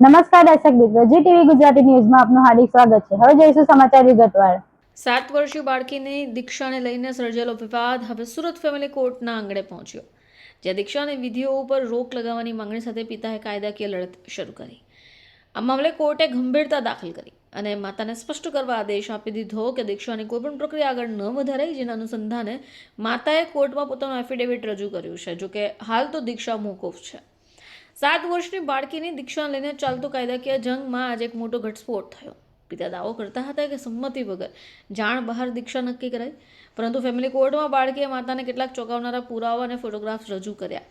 નમસ્કાર દર્શક મિત્રો, જી ટીવી ગુજરાતી ન્યૂઝમાં આપનું હાર્દિક સ્વાગત છે. હવે જોઈશું સમાચાર વિગતવાર. સાત વર્ષીય બાળકીની દીક્ષાને લઈને સર્જેલો વિવાદ હવે સુરત ફેમિલી કોર્ટના આંગણે પહોંચ્યો. જ્યાં દીક્ષાને વિધિઓ ઉપર રોક લગાવવાની માંગણી સાથે પિતાએ કાયદાકીય લડત શરૂ કરી. આ મામલે કોર્ટે ગંભીરતા દાખલ કરી અને માતાને સ્પષ્ટ કરવા આદેશ આપી દીધો કે દીક્ષાની કોઈપણ પ્રક્રિયા આગળ ન વધારાઈ જેના અનુસંધાને માતાએ કોર્ટમાં પોતાનું એફિડેવિટ રજૂ કર્યું છે. જોકે હાલ તો દીક્ષા મોકૂફ છે. સાત વર્ષની બાળકીની દીક્ષા લઈને ચાલતો કાયદાકીય જંગમાં આજે એક મોટો ઘટસ્ફોટ થયો. પિતા દાવો કરતા હતા કે સંમતિ વગર જાણ બહાર દીક્ષા નક્કી કરાઈ, પરંતુ ફેમિલી કોર્ટમાં બાળકીએ માતાને કેટલાક ચોંકાવનારા પુરાવા અને ફોટોગ્રાફ્સ રજૂ કર્યા.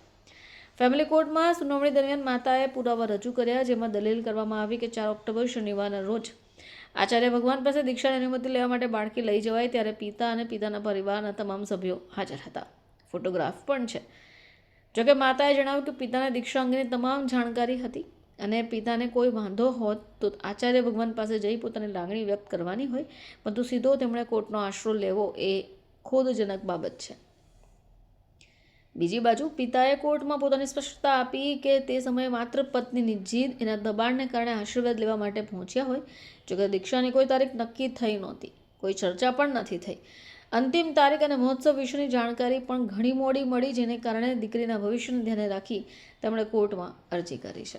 ફેમિલી કોર્ટમાં સુનાવણી દરમિયાન માતાએ પુરાવા રજૂ કર્યા, જેમાં દલીલ કરવામાં આવી કે ચાર ઓક્ટોબર શનિવારના રોજ આચાર્ય ભગવાન પાસે દીક્ષાની અનુમતિ લેવા માટે બાળકી લઈ જવાય, ત્યારે પિતા અને પિતાના પરિવારના તમામ સભ્યો હાજર હતા. ફોટોગ્રાફ પણ છે. જોકે માતાએ જણાવ્યું કે પિતાને દીક્ષા અંગેની તમામ જાણકારી હતી અને પિતાને કોઈ વાંધો હોત તો આચાર્ય ભગવાન પાસે જઈ પોતાની લાગણી વ્યક્ત કરવાની હોય, પરંતુ સીધો તેમણે કોર્ટનો આશરો લેવો એ ખોદજનક બાબત છે. બીજી બાજુ, પિતાએ કોર્ટમાં પોતાની સ્પષ્ટતા આપી કે તે સમયે માત્ર પત્નીની જીદ એના દબાણને કારણે આશીર્વાદ લેવા માટે પહોંચ્યા હોય, જોકે દીક્ષાની કોઈ તારીખ નક્કી થઈ નહોતી. કોઈ ચર્ચા પણ નથી થઈ. અંતિમ તારીખ અને મહોત્સવ વિશેની જાણકારી પણ ઘણી મોડી મળી જેને કારણે દીકરીના ભવિષ્યને ધ્યાને રાખી તેમણે કોર્ટમાં અરજી કરી છે.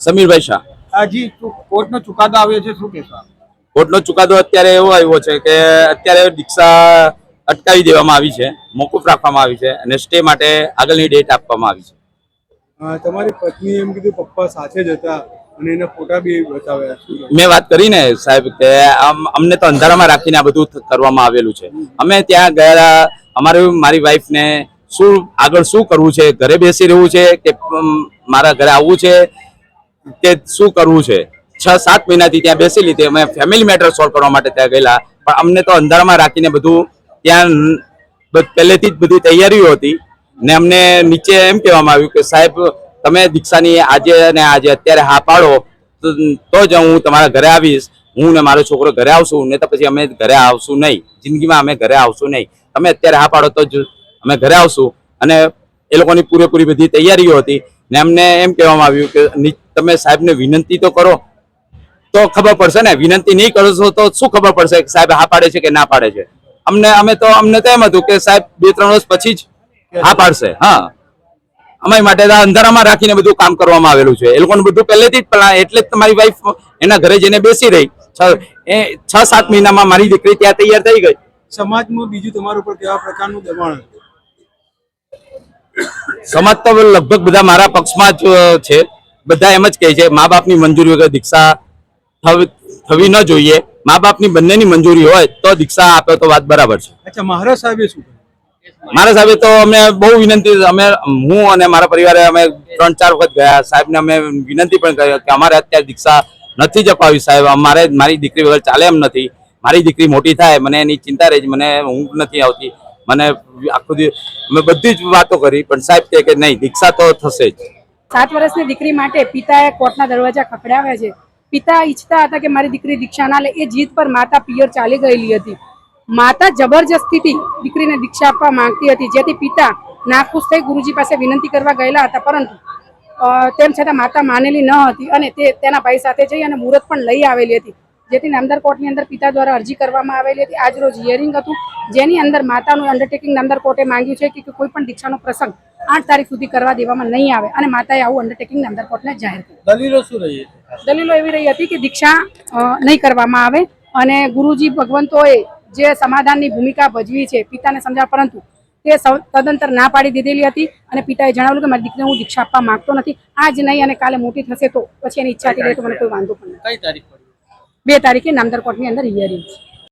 સમીરભાઈ શાહ. હાજી કોર્ટનો ચુકાદો આવ્યો છે શું કહેશો કોર્ટનો ચુકાદો અત્યારે એવો આવ્યો છે કે અત્યારે દીક્ષા અટકાવી દેવામાં આવી છે મોકૂફ રાખવામાં આવી છે અને સ્ટે માટે આગળની ડેટ આપવામાં આવી છે. તમારી પત્ની એમ કીધું પપ્પા સાથે જ હતા. અને એના ફોટા બી બતાવ્યા મેં વાત કરીને સાહેબ કે અમને તો અંધારામાં રાખીને આ બધું કરવામાં આવેલું છે. અમે ત્યાં ગયા અમારે મારી વાઈફને શું આગળ શું કરવું છે? ઘરે બેસી રહેવું છે કે મારા ઘરે આવવું છે કે શું કરવું છે? છ, સાત મહિનાથી ત્યાં બેસી લીધી અમે ફેમિલી મેટર સોલ્વ કરવા માટે ત્યાં ગયેલા. પણ અમને તો અંધારામાં રાખીને બધું ત્યાં પહેલેથી જ બધી તૈયારીઓ હતી. ને અમને નીચે એમ કહેવામાં આવ્યું કે સાહેબ તમે દીક્ષાની આજે અને આજે અત્યારે હા પાડો, તો તો જ હું તમારા ઘરે આવીશ. હું ને મારો છોકરો ઘરે આવશું, ને તો પછી અમે ઘરે આવશું નહીં. જિંદગીમાં અમે ઘરે આવશું નહીં. તમે અત્યારે હા પાડો તો જ અમે ઘરે આવશું. અને એ લોકોની પૂરેપૂરી બધી તૈયારીઓ હતી. ને અમને એમ કહેવામાં આવ્યું કે તમે સાહેબને વિનંતી તો કરો. તો ખબર પડશે ને, વિનંતી નહીં કરશો તો શું ખબર પડશે કે સાહેબ હા પાડે છે કે ના પાડે છે? અમને, અમે તો, અમને તો એમ હતું કે સાહેબ બે ત્રણ વર્ષ પછી જ હા પાડશે. હા. અમારી માટે અંધારામાં રાખીને બધું કામ કરવામાં આવેલું છે. એ લોકોનું બધું પહેલેથી જ એટલે જ તમારી વાઈફ એના ઘરે જઈને બેસી રહી. એ છ સાત મહિનામાં મારી દીકરી ત્યાં તૈયાર થઈ ગઈ. સમાજમાં બીજું તમારા ઉપર કેવા પ્રકારનું દબાણ સમાજ તો લગભગ બધા મારા પક્ષમાં જ છે. બધા એમ જ કહે છે મા બાપની મંજૂરી વગર દીક્ષા થવી ન જોઈએ. મા બાપની બંનેની મંજૂરી હોય તો દીક્ષા આપે તો વાત બરાબર છે. અચ્છા મહારાજ સાહેબે શું મારા સાહેબ તો અમે બહુ વિનંતી, અમે, હું અને મારા પરિવારે અમે ત્રણ ચાર વખત ગયા. સાહેબને અમે વિનંતી પણ કરી કે અમારે અત્યારે દીક્ષા નથી જ અપાવી સાહેબ. અમારે મારી દીકરી વગર ચાલે એમ નથી. મારી દીકરી મોટી થાય, મને એની ચિંતા રહે મને ઊંઘ નથી આવતી. મને આખો દિવસ અમે બધી જ વાતો કરી, પણ સાહેબ કહે કે નહીં, દીક્ષા તો થશે જ. સાત વર્ષની દીકરી માટે પિતાએ કોર્ટના દરવાજા ખખડાવ્યા છે. પિતા ઈચ્છતા હતા કે મારી દીકરી દીક્ષા ના લે. એ જીત પર માતા પિયર ચાલી ગયેલી હતી. માતા જબરજસ્તીથી દીકરીને દીક્ષા આપવા માંગતી હતી. જેથી પિતા નાખુશ થઈ ગુરુજી પાસે વિનંતી કરવા ગયેલા હતા. પરંતુ તેમ છતાં માતા માનેલી ન હતી અને તે તેના ભાઈ સાથે જઈ અને મુહૂર્ત પણ લઈ આવેલી હતી. જેથી નામદાર કોર્ટની અંદર પિતા દ્વારા અરજી કરવામાં આવેલી હતી. આજ રોજ હિયરિંગ હતું. જેની અંદર માતાનું અંડરટેકિંગ નામદાર કોર્ટે માંગ્યું છે કે કોઈ પણ દીક્ષાનો પ્રસંગ આઠ તારીખ સુધી કરવા દેવામાં નહીં આવે અને માતાએ આવું અંડરટેકિંગ નામદાર કોર્ટને જાહેર કર્યું. દલીલો શું રહી દલીલો એવી રહી હતી કે દીક્ષા નહીં કરવામાં આવે અને ગુરુજી ભગવંતોએ જે સમાધાનની ભૂમિકા ભજવી છે પિતાને સમજાવ પરંતુ તે તદંતર ના પાડી દીધેલી હતી અને પિતાએ જણાવ્યું કે મારી દીકરીને હું દીક્ષા આપવા માંગતો નથી. આજ નહીં અને કાલે મોટી થશે તો પછી એની ઈચ્છાથી રહે તો મને કોઈ વાંધો પણ નથી. કઈ તારીખ પડી? બે તારીખે નામદાર કોર્ટની અંદર હિયરિંગ છે.